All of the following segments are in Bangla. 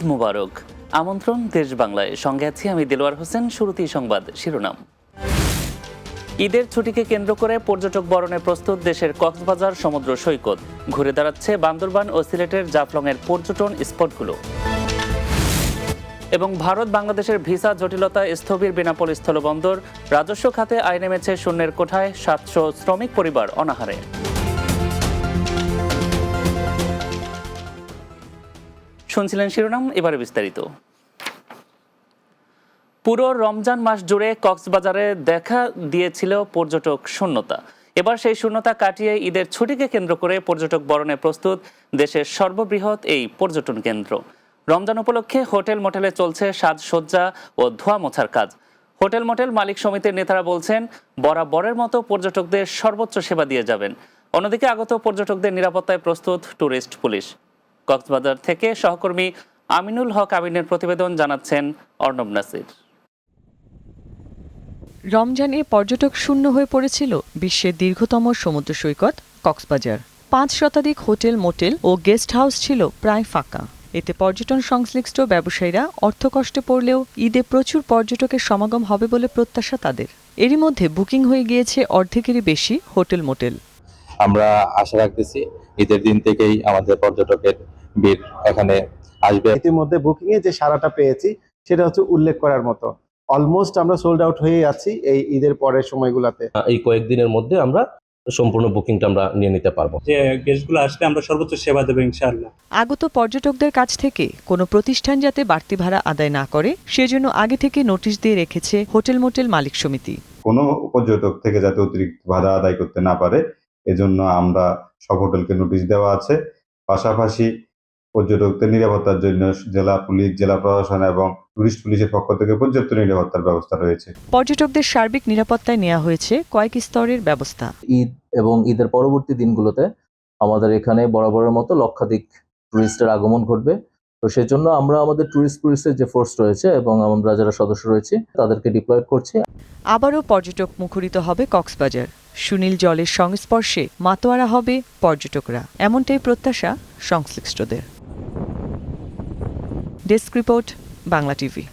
ঈদ মুবারক। আমন্ত্রণ দেশ বাংলায়। সঙ্গে আছি আমি দেলোয়ার হোসেন। শুরুতেই সংবাদ শিরোনাম। ঈদের ছুটিকে কেন্দ্র করে পর্যটক বরণে প্রস্তুত দেশের কক্সবাজার সমুদ্র সৈকত। ঘুরে দাঁড়াচ্ছে বান্দরবান ও সিলেটের জাফলংয়ের পর্যটন স্পটগুলো। এবং ভারত বাংলাদেশের ভিসা জটিলতা স্থবির বেনাপোল স্থলবন্দর। রাজস্ব খাতে আয় নেমেছে শূন্যের কোঠায় সাতশো শ্রমিক পরিবার অনাহারে। শুনছিলেন শিরোনাম, এবারে বিস্তারিত। পুরো রমজান মাস জুড়ে কক্সবাজারে দেখা দিয়েছিল পর্যটক শূন্যতা। এবার সেই শূন্যতা কাটিয়ে ঈদের ছুটিকে কেন্দ্র করে পর্যটক বরণে প্রস্তুত দেশের সর্ববৃহৎ এই পর্যটন কেন্দ্র। রমজান উপলক্ষে হোটেল মোটেলে চলছে সাজসজ্জা ও ধোয়া মোছার কাজ। হোটেল মোটেল মালিক সমিতির নেতারা বলছেন, বরাবরের মতো পর্যটকদের সর্বোচ্চ সেবা দিয়ে যাবেন। অন্যদিকে আগত পর্যটকদের নিরাপত্তায় প্রস্তুত ট্যুরিস্ট পুলিশ। কক্সবাজার থেকে সহকর্মী আমিনুল হক আমিনের প্রতিবেদন জানাচ্ছেন অর্ণব নাসির। রমজানে পর্যটক শূন্য হয়ে পড়েছিল বিশ্বের দীর্ঘতম সমুদ্র সৈকত কক্সবাজার। পাঁচ শতাধিক হোটেল মোটেল ও গেস্ট হাউস ছিল প্রায় ফাঁকা। এতে পর্যটন সংশ্লিষ্ট ব্যবসায়ীরা অর্থকষ্টে পড়লেও ঈদে প্রচুর পর্যটকের সমাগম হবে বলে প্রত্যাশা তাদের। এরই মধ্যে বুকিং হয়ে গিয়েছে অর্ধেকেরই বেশি হোটেল মোটেল। আমরা আশা রাখতেছি ঈদের দিন থেকেই আমাদের পর্যটকের ভিড় এখানে আসবে। ইতিমধ্যে বুকিং এ যে সারাটা পেয়েছি সেটা হচ্ছে উল্লেখ করার মতো। অলমোস্ট আমরা সোল্ড আউট হয়ে আছি এই ঈদের পরের সময়গুলোতে। এই কয়েকদিনের মধ্যে আমরা সম্পূর্ণ বুকিংটা আমরা নিয়ে নিতে পারব। যে গেস্টগুলো আসলে আমরা সর্বোচ্চ সেবা দেবো ইনশাআল্লাহ। আগত পর্যটকদের কাছ থেকে কোনো প্রতিষ্ঠান যাতে বাড়তি ভাড়া আদায় না করে সেজন্য আগে থেকে নোটিশ দিয়ে রেখেছে হোটেল মোটেল মালিক সমিতি। কোনো পর্যটক থেকে যাতে অতিরিক্ত ভাড়া আদায় করতে না পারে এজন্য আমরা সব হোটেলকে নোটিশ দেওয়া আছে। পাশাপাশি পর্যটকদের নিরাপত্তার জন্য জেলা পুলিশ জেলা প্রশাসন এবং টুরিস্ট পুলিশের পক্ষ থেকে পর্যাপ্ত নিরাপত্তার ব্যবস্থা রয়েছে। পর্যটকদের সার্বিক নিরাপত্তায় নেওয়া হয়েছে কয়েক স্তরের ব্যবস্থা। ঈদ এবং ঈদের পরবর্তী দিনগুলোতে আমাদের এখানে বরাবরের মতো লক্ষাধিক টুরিস্টের আগমন ঘটবে। তো সেজন্য আমরা আমাদের টুরিস্ট পুলিশের যে ফোর্স রয়েছে এবং আমরা যারা সদস্য রয়েছে তাদেরকে ডিপ্লয় করছি। আবারও পর্যটক মুখরিত হবে কক্সবাজার। সুনীল জলের সংস্পর্শে মাতোয়ারা হবে পর্যটকরা। এমনটাই প্রত্যাশা সংশ্লিষ্টদের। Desk report Bangla TV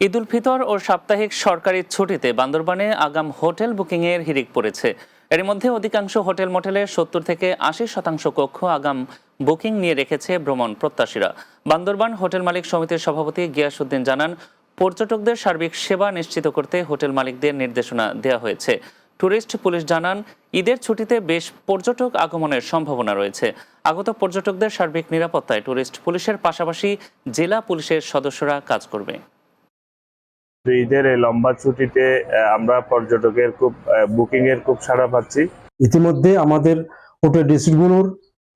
Eid ul Fitr ও সাপ্তাহিক সরকারি ছুটিতে বান্দরবানে আগাম হোটেল বুকিংয়ের হিড়িক পড়েছে। এর মধ্যে অধিকাংশ হোটেল মোটেলে সত্তর থেকে আশি শতাংশ কক্ষ আগাম বুকিং নিয়ে রেখেছে ভ্রমণ প্রত্যাশীরা। বান্দরবান হোটেল মালিক সমিতির সভাপতি গিয়াসুদ্দিন জানান, পর্যটকদের সার্বিক সেবা নিশ্চিত করতে হোটেল মালিকদের নির্দেশনা দেওয়া হয়েছে। ট্যুরিস্ট পুলিশ জানান, ঈদের ছুটিতে বেশ পর্যটক আগমনের সম্ভাবনা রয়েছে। আগত পর্যটকদের সার্বিক নিরাপত্তায় ট্যুরিস্ট পুলিশের পাশাপাশি জেলা পুলিশের সদস্যরা কাজ করবে। তো ঈদের এই লম্বা ছুটিতে আমরা পর্যটকের খুব বুকিং এর খুব সাড়া পাচ্ছি। ইতিমধ্যে আমাদের হোটেল রিসোর্টগুলোর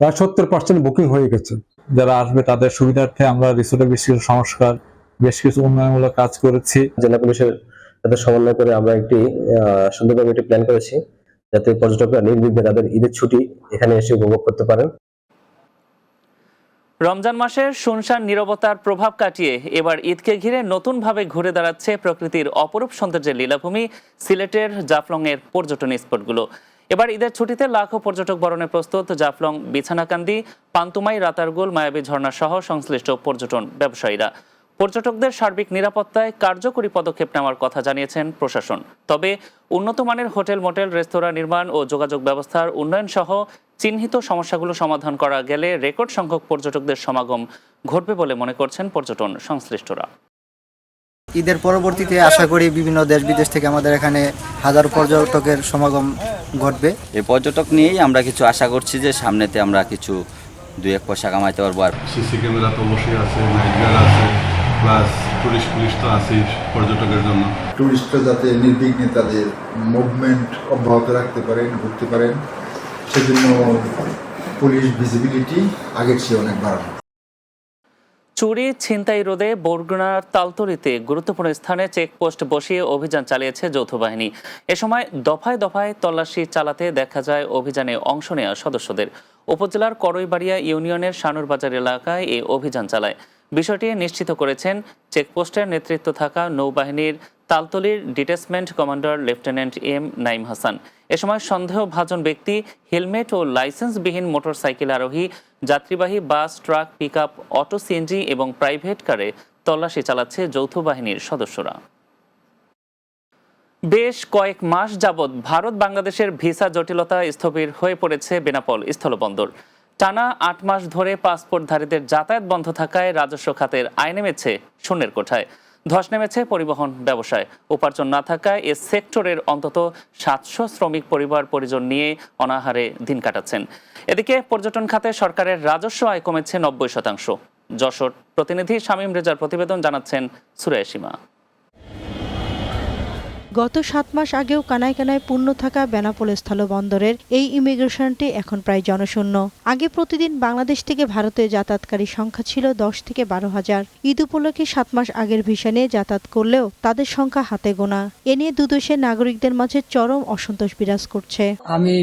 প্রায় সত্তর পার্সেন্ট বুকিং হয়ে গেছে। যারা আসবে তাদের সুবিধার্থে আমরা রিসোর্টের বেশ কিছু সংস্কার বেশ কিছু উন্নয়নমূলক কাজ করেছি। জেলা পুলিশের সাথে সমন্বয় করে আমরা একটি আহ, সুন্দরভাবে একটি প্ল্যান করেছি যাতে পর্যটকরা নির্বিঘ্নে তাদের ঈদের ছুটি এখানে এসে উপভোগ করতে পারেন। রমজান মাসের শুনশান নিরবতার প্রভাব কাটিয়ে এবার ঈদকে ঘিরে নতুনভাবে ঘুরে দাঁড়াচ্ছে প্রকৃতির অপরূপ সৌন্দর্যের লীলাভূমি, সিলেটের জাফলংয়ের পর্যটন স্পটগুলো। এবার ঈদের ছুটিতে লাখো পর্যটক বরণে প্রস্তুত জাফলং, বিছানাকান্দি, পান্তুমাই, রাতারগোল, মায়াবী ঝর্ণা সহ সংশ্লিষ্ট পর্যটন ব্যবসায়ীরা। পর্যটকদের সার্বিক নিরাপত্তায় কার্যকরী পদক্ষেপ নেওয়ার কথা জানিয়েছেন প্রশাসন। তবে উন্নত মানের হোটেল মোটেল রেস্তোরাঁ নির্মাণ ও যোগাযোগ ব্যবস্থার উন্নয়ন সহ চিহ্নিত সমস্যাগুলো সমাধান করা গেলে রেকর্ড সংখ্যক পর্যটকদের সমাগম ঘটবে বলে মনে করছেন পর্যটন সংশ্লিষ্টরা। ঈদের পরবর্তীতে আশা করি বিভিন্ন দেশ বিদেশ থেকে আমাদের এখানে হাজার পর্যটকের সমাগম ঘটবে। এই পর্যটক নিয়েই আমরা কিছু আশা করছি যে সামনেতে আমরা কিছু দুই এক পয়সা কামাইতে পারব আর সিসি ক্যামেরা তো অবশ্যই আছে নাইট আছে। প্লাস টুরিস্ট পুলিশ তো আছেই পর্যটকের জন্য। টুরিস্টরা যাতে নির্বিঘ্নে তাদের মুভমেন্ট অব্যাহত রাখতে পারেন ঘুরতে পারেন সেজন্য পুলিশ ভিজিবিলিটি আগের চেয়ে অনেক বাড়ানো। চুরি ছিনতাই রোধে বরগুনার তালতলিতে গুরুত্বপূর্ণ স্থানে চেকপোস্ট বসিয়ে অভিযান চালিয়েছে যৌথ বাহিনী। এ সময় দফায় দফায় তল্লাশি চালাতে দেখা যায় অভিযানে অংশ নেওয়া সদস্যদের। উপজেলার করইবাড়িয়া ইউনিয়নের শানুরবাজার এলাকায় এই অভিযান চালায়। বিষয়টি নিশ্চিত করেছেন চেকপোস্টের নেতৃত্ব থাকা নৌবাহিনীর তালতলির detachment commander lieutenant M Naim Hasan. এ সময় সন্দেহভাজন ব্যক্তি, হেলমেট ও লাইসেন্সবিহীন মোটরসাইকেল আরোহী, যাত্রীবাহী bus, truck, pickup, auto, CNG এবং প্রাইভেট কারে তল্লাশি চালাচ্ছে যৌথ বাহিনীর সদস্যরা। বেশ কয়েক মাস যাবৎ ভারত বাংলাদেশের ভিসা জটিলতা স্থবির হয়ে পড়েছে বেনাপল স্থলবন্দর। টানা আট মাস ধরে পাসপোর্টধারীদের যাতায়াত বন্ধ থাকায় রাজস্ব খাতের আয় নেমেছে শূন্যের কোঠায়। ধস নেমেছে পরিবহন ব্যবসায়। উপার্জন না থাকায় এ সেক্টরের অন্তত সাতশো শ্রমিক পরিবার পরিজন নিয়ে অনাহারে দিন কাটাচ্ছেন। এদিকে পর্যটন খাতে সরকারের রাজস্ব আয় কমেছে নব্বই শতাংশ। যশোর প্রতিনিধি শামীম রেজার প্রতিবেদন জানাচ্ছেন সুরেশ সীমা। গত সাত মাস আগেও কানায় কানায় পূর্ণ থাকা বেনাপোল স্থলবন্দরের এই ইমিগ্রেশনটি এখন প্রায় জনশূন্য। আগে প্রতিদিন বাংলাদেশ থেকে ভারতে যাতায়াতকারী সংখ্যা ছিল দশ থেকে বারো হাজার। ঈদ উপলক্ষে সাত মাস আগের ভিসা নিয়ে যাতায়াত করলেও তাদের সংখ্যা হাতে গোনা। এ নিয়ে দুদেশের নাগরিকদের মাঝে চরম অসন্তোষ বিরাজ করছে। আমি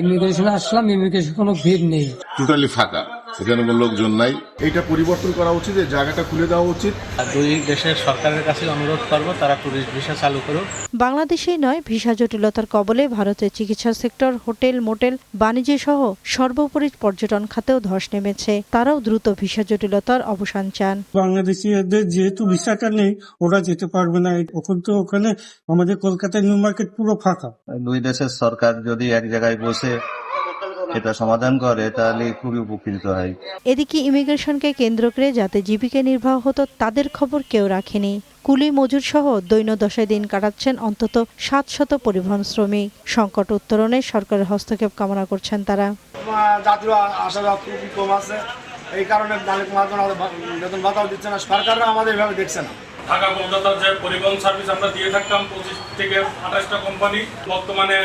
ইমিগ্রেশনে আসলাম ইমিগ্রেশন কোনো ভিড় নেই। টোটালি ফাঁকা। সেখানে কোনো লোকজন নাই। এইটা পরিবর্তন করা উচিত এই জায়গাটা খুলে দেওয়া উচিত। দুই দেশের সরকারের কাছে অনুরোধ করব তারা টুরিস্ট ভিসা চালু করুক। বাংলাদেশেই নয় ভিসা জটিলতার কবলে ভারতের চিকিৎসা সেক্টর হোটেল মোটেল বাণিজ্য সহ সর্বোপরি পর্যটন খাতেও ধস নেমেছে। তারাও দ্রুত ভিসা জটিলতার অবসান চান। বাংলাদেশিদের যেহেতু ভিসাটা নেই ওরা যেতে পারবে না। এখন তো ওখানে আমাদের কলকাতায় নিউ মার্কেট পুরো ফাঁকা। দুই দেশের সরকার যদি এক জায়গায় বসে এটা সমাধান করে তাহলে খুবই উপকৃত হয়। এদিকে ইমিগ্রেশনকে কেন্দ্র করে যাতে জীবিকা নির্বাহ হতো তাদের খবর কেউ রাখেনি। কুলি মজুর সহ দৈন্যদশায় দিন কাটাচ্ছেন অন্তত সাত শত পরিবহন শ্রমিক। সংকট উত্তরণে সরকারের হস্তক্ষেপ কামনা করছেন তারা। যাত্রী আসা খুবই কম আছে। এই কারণে মালিক মালিক বেতন ভাতাও দিচ্ছে না। সরকাররা আমাদের এভাবে দেখছে না। ঢাকা কলকাতার যে পরিবহন সার্ভিস আমরা দিয়ে থাকতাম পঁচিশ থেকে আঠাশটা কোম্পানি। বর্তমানে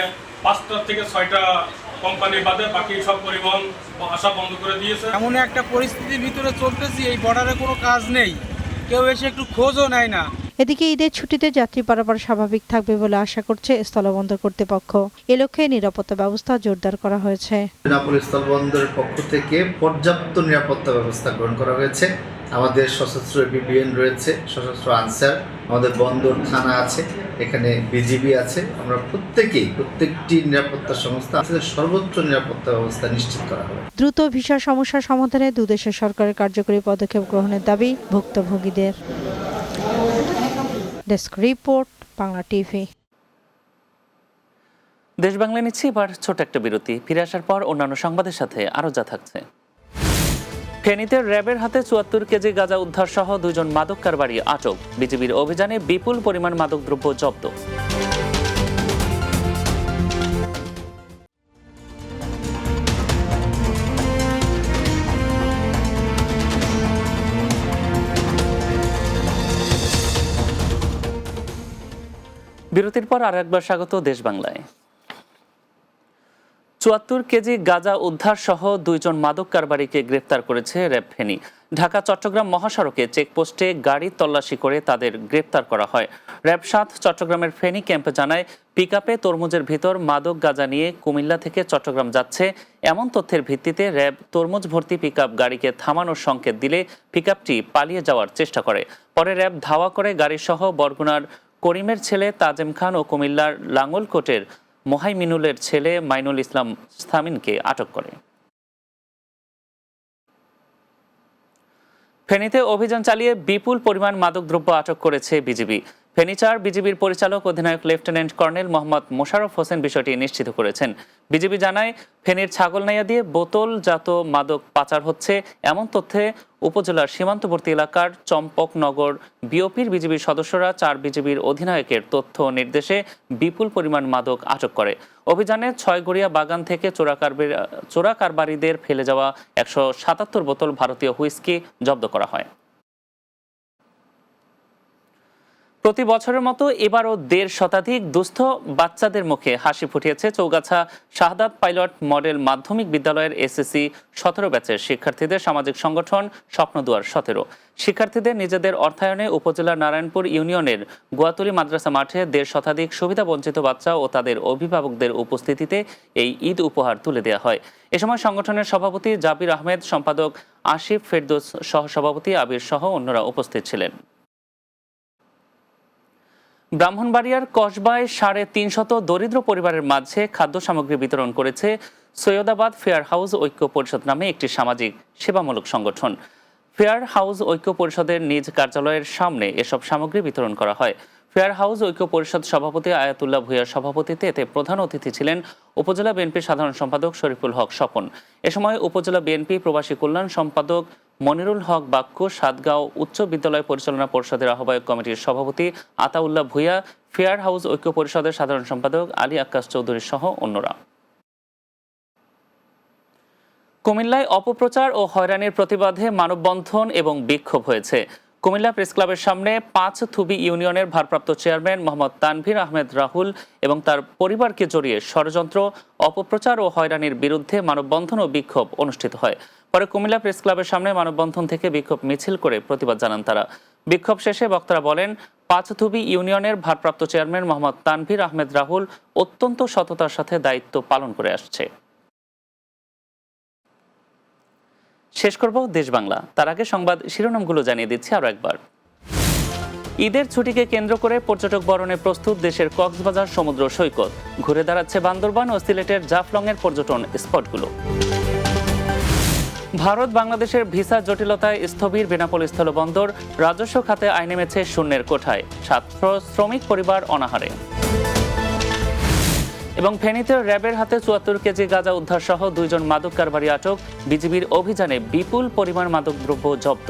পাঁচটা থেকে ছয়টা কোম্পানি বাদে বাকি সব পরিবহন আসা বন্ধ করে দিয়েছে। এমন একটা পরিস্থিতির ভিতরে চলতেছি এই বর্ডারে কোনো কাজ নেই। কেউ এসে একটু খোঁজও নেয় না। এদিকে ঈদের ছুটিতে যাত্রী পারাপার স্বাভাবিক থাকবে বলে আশা করছে স্থলবন্দর কর্তৃপক্ষ। এ লক্ষ্যে নিরাপত্তা ব্যবস্থা জোরদার করা হয়েছে। বেনাপোল স্থলবন্দরের পক্ষ থেকে পর্যাপ্ত নিরাপত্তা ব্যবস্থা গ্রহণ করা হয়েছে। আমাদের সশস্ত্র বিবিএন রয়েছে সশস্ত্র আনসার আমাদের বন্দর থানা আছে। এখানে বিজিবি আছে। আমরা প্রত্যেকেই প্রত্যেকটি নিরাপত্তা সংস্থা আছে সর্বোচ্চ নিরাপত্তা ব্যবস্থা নিশ্চিত করা হবে। দ্রুত ভিসা সমস্যা সমাধানে দুদেশের সরকারের কার্যকরী পদক্ষেপ গ্রহণের দাবি ভুক্তভোগীদের। ডেস্ক রিপোর্ট বাংলা টিভি দেশ বাংলা নিচ্ছি এবার ছোট একটা বিরতি। ফিরে আসার পর অন্যান্য সংবাদের সাথে আরও যা থাকছে। ফেনীতে র্যাবের হাতে চুয়াত্তর কেজি গাঁজা উদ্ধার সহ দুজন মাদক কারবারি আটক। বিজিবির অভিযানে বিপুল পরিমাণ মাদকদ্রব্য জব্দ। বিরতির পর আর একবার স্বাগত দেশ বাংলায়। চুয়াত্তর কেজি গাঁজা উদ্ধার সহ দুইজন মাদক কারবারিকে গ্রেপ্তার করেছে র্যাব ফেনী ঢাকা, চট্টগ্রাম মহাসড়কে চেকপোস্টে গাড়ি তল্লাশি করে তাদের গ্রেপ্তার করা হয়। র্যাব সাত, চট্টগ্রামের ফেনী ক্যাম্পে জানায়, পিকআপে তরমুজের ভিতর মাদক গাঁজা নিয়ে কুমিল্লা থেকে চট্টগ্রাম যাচ্ছে। এমন তথ্যের ভিত্তিতে র্যাব তরমুজ ভর্তি পিকআপ গাড়িকে থামানোর সংকেত দিলে পিকআপটি পালিয়ে যাওয়ার চেষ্টা করে। পরে র্যাব ধাওয়া করে গাড়িসহ বরগুনার করিমের ছেলে তাজেম খান ও কুমিল্লার লাঙ্গলকোটের মোহাইমিনুলের ছেলে মাইনুল ইসলাম সামিনকে আটক করে। ফেনীতে অভিযান চালিয়ে বিপুল পরিমাণ মাদকদ্রব্য আটক করেছে বিজিবি। ফেনীচার বিজিবির পরিচালক, অধিনায়ক লেফটেন্যান্ট কর্নেল মোহাম্মদ মোশাররফ হোসেন বিষয়টি নিশ্চিত করেছেন। বিজিবি জানায়, ফেনীর ছাগলনাইয়া দিয়ে বোতলজাত মাদক পাচার হচ্ছে, এমন তথ্যে উপজেলার সীমান্তবর্তী এলাকার চম্পকনগর বিওপির বিজিবির সদস্যরা চার বিজেপির অধিনায়কের তথ্য নির্দেশে বিপুল পরিমাণ মাদক আটক করে। অভিযানে ছয়গড়িয়া বাগান থেকে চোরা কারবারি চোরা কারবারিদের ফেলে যাওয়া একশো সাতাত্তর বোতল ভারতীয় হুইস্কি জব্দ করা হয়। প্রতি বছরের মতো এবারও দেড় শতাধিক দুস্থ বাচ্চাদের মুখে হাসি ফুটিয়েছে চৌগাছা শাহাদাত পাইলট মডেল মাধ্যমিক বিদ্যালয়ের এসএসসি সতেরো ব্যাচের শিক্ষার্থীদের সামাজিক সংগঠন স্বপ্নদুয়ার সতেরো। শিক্ষার্থীদের নিজেদের অর্থায়নে উপজেলার নারায়ণপুর ইউনিয়নের গোয়াতুলি মাদ্রাসা মাঠে দেড় শতাধিক সুবিধা বঞ্চিত বাচ্চা ও তাদের অভিভাবকদের উপস্থিতিতে এই ঈদ উপহার তুলে দেওয়া হয়। এ সময় সংগঠনের সভাপতি জাবির আহমেদ, সম্পাদক আসিফ ফেরদৌস সহ সভাপতি আবির সহ অন্যরা উপস্থিত ছিলেন। ব্রাহ্মণবাড়িয়ার কসবায় সাড়ে তিনশত দরিদ্র পরিবারের মাঝে খাদ্য সামগ্রী বিতরণ করেছে সৈয়দাবাদ ফেয়ার হাউস ঐক্য পরিষদ নামে একটি সামাজিক সেবামূলক সংগঠন। ফেয়ার হাউস ঐক্য পরিষদের নিজ কার্যালয়ের সামনে এসব সামগ্রী বিতরণ করা হয়। ফেয়ার হাউস ঐক্য পরিষদ সভাপতি আয়াতুল্লাহ ভূঁইয়ার সভাপতিতে এতে প্রধান অতিথি ছিলেন উপজেলা বিএনপির সাধারণ সম্পাদক শরীফুল হক স্বপন। এ সময় উপজেলা বিএনপি প্রবাসী কল্যাণ সম্পাদক মনিরুল হক বাক্য, সাতগাঁও উচ্চ বিদ্যালয় পরিচালনা পরিষদের আহ্বায়ক কমিটির সভাপতি আতাউল্লাহ ভূঁইয়া, ফেয়ার হাউস ঐক্য পরিষদের সাধারণ সম্পাদক আলী আক্কাস চৌধুরী সহ অন্যরা। কুমিল্লায় অপপ্রচার ও হয়রানির প্রতিবাদে মানববন্ধন এবং বিক্ষোভ হয়েছে। কুমিল্লা প্রেস ক্লাবের সামনে পাঁচ থুবি ইউনিয়নের ভারপ্রাপ্ত চেয়ারম্যান মোহাম্মদ তানভীর আহমেদ রাহুল এবং তার পরিবারকে জড়িয়ে ষড়যন্ত্র, অপপ্রচার ও হয়রানির বিরুদ্ধে মানববন্ধন ও বিক্ষোভ অনুষ্ঠিত হয়। পরে কুমিল্লা প্রেস ক্লাবের সামনে মানববন্ধন থেকে বিক্ষোভ মিছিল করে প্রতিবাদ জানান তারা। বিক্ষোভ শেষে বক্তারা বলেন, পাঁচথুবি ইউনিয়নের ভারপ্রাপ্ত চেয়ারম্যান মোহাম্মদ তানভীর, আহমেদ রাহুল অত্যন্ত সততার সাথে দায়িত্ব পালন করে আসছে। শেষ করব দেশ বাংলা। তার আগে সংবাদ শিরোনামগুলো জানিয়ে দিচ্ছি আরও একবার। ঈদের ছুটিকে কেন্দ্র করে পর্যটক বরণে প্রস্তুত দেশের কক্সবাজার সমুদ্র সৈকত। ঘুরে দাঁড়াচ্ছে বান্দরবান ও সিলেটের জাফলংয়ের পর্যটন স্পটগুলো। ভারত বাংলাদেশের ভিসা জটিলতায় স্থবির বেনাপোল স্থলবন্দর রাজস্ব খাতে আয় নেমেছে শূন্যের কোঠায়। ছাত্র, শ্রমিক পরিবার অনাহারে। এবং ফেনীতে র্যাবের হাতে চুয়াত্তর কেজি গাঁজা উদ্ধার সহ দুইজন মাদক কারবারি আটক। বিজিবির অভিযানে বিপুল পরিমাণ মাদকদ্রব্য জব্দ।